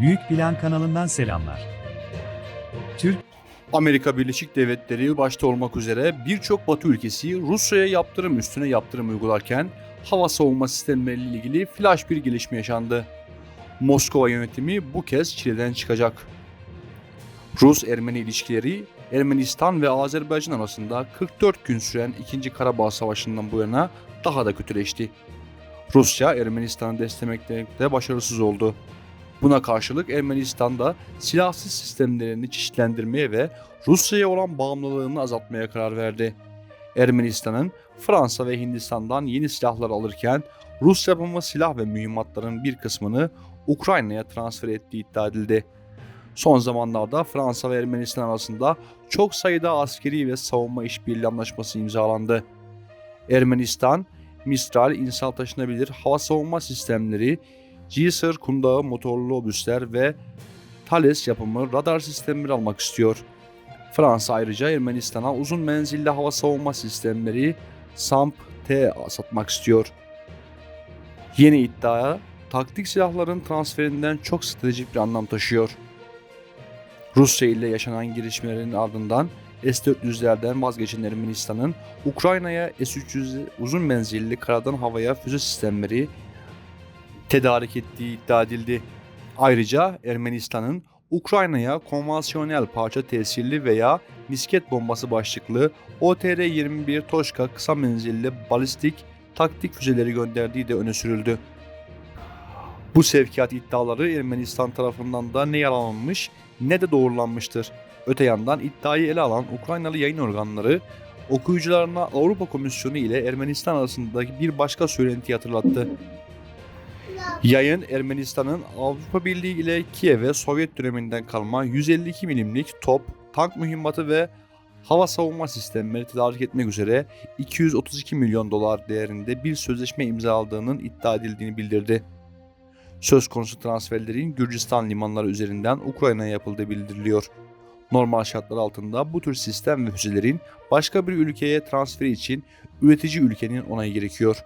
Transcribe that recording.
Büyük Plan kanalından selamlar. Türk Amerika Birleşik Devletleri başta olmak üzere birçok Batı ülkesi Rusya'ya yaptırım üstüne yaptırım uygularken hava savunma sistemleriyle ilgili flash bir gelişme yaşandı. Moskova yönetimi bu kez çileden çıkacak. Rus-Ermeni ilişkileri Ermenistan ve Azerbaycan arasında 44 gün süren 2. Karabağ Savaşı'ndan bu yana daha da kötüleşti. Rusya Ermenistan'ı desteklemekte başarısız oldu. Buna karşılık Ermenistan da silahsız sistemlerini çeşitlendirmeye ve Rusya'ya olan bağımlılığını azaltmaya karar verdi. Ermenistan'ın Fransa ve Hindistan'dan yeni silahlar alırken Rus yapımı silah ve mühimmatların bir kısmını Ukrayna'ya transfer ettiği iddia edildi. Son zamanlarda Fransa ve Ermenistan arasında çok sayıda askeri ve savunma işbirliği anlaşması imzalandı. Ermenistan, Mistral insan taşınabilir hava savunma sistemleri, Cisr kundağı motorlu obüsler ve Thales yapımı radar sistemleri almak istiyor. Fransa ayrıca Ermenistan'a uzun menzilli hava savunma sistemleri SAMP-T satmak istiyor. Yeni iddia taktik silahların transferinden çok stratejik bir anlam taşıyor. Rusya ile yaşanan girişimlerin ardından S-400'lerden vazgeçen Ermenistan'ın Ukrayna'ya S-300 uzun menzilli karadan havaya füze sistemleri tedarik ettiği iddia edildi. Ayrıca Ermenistan'ın Ukrayna'ya konvansiyonel parça tesirli veya misket bombası başlıklı OTR-21 Toşka kısa menzilli balistik taktik füzeleri gönderdiği de öne sürüldü. Bu sevkiyat iddiaları Ermenistan tarafından da ne yalanlanmış ne de doğrulanmıştır. Öte yandan iddiayı ele alan Ukraynalı yayın organları okuyucularına Avrupa Komisyonu ile Ermenistan arasındaki bir başka söylentiyi hatırlattı. Yayın Ermenistan'ın Avrupa Birliği ile Kiev'e Sovyet döneminden kalma 152 milimlik top, tank mühimmatı ve hava savunma sistemleri tedarik etmek üzere 232 milyon dolar değerinde bir sözleşme imzaladığının iddia edildiğini bildirdi. Söz konusu transferlerin Gürcistan limanları üzerinden Ukrayna'ya yapıldığı bildiriliyor. Normal şartlar altında bu tür sistem ve füzelerin başka bir ülkeye transferi için üretici ülkenin onayı gerekiyor.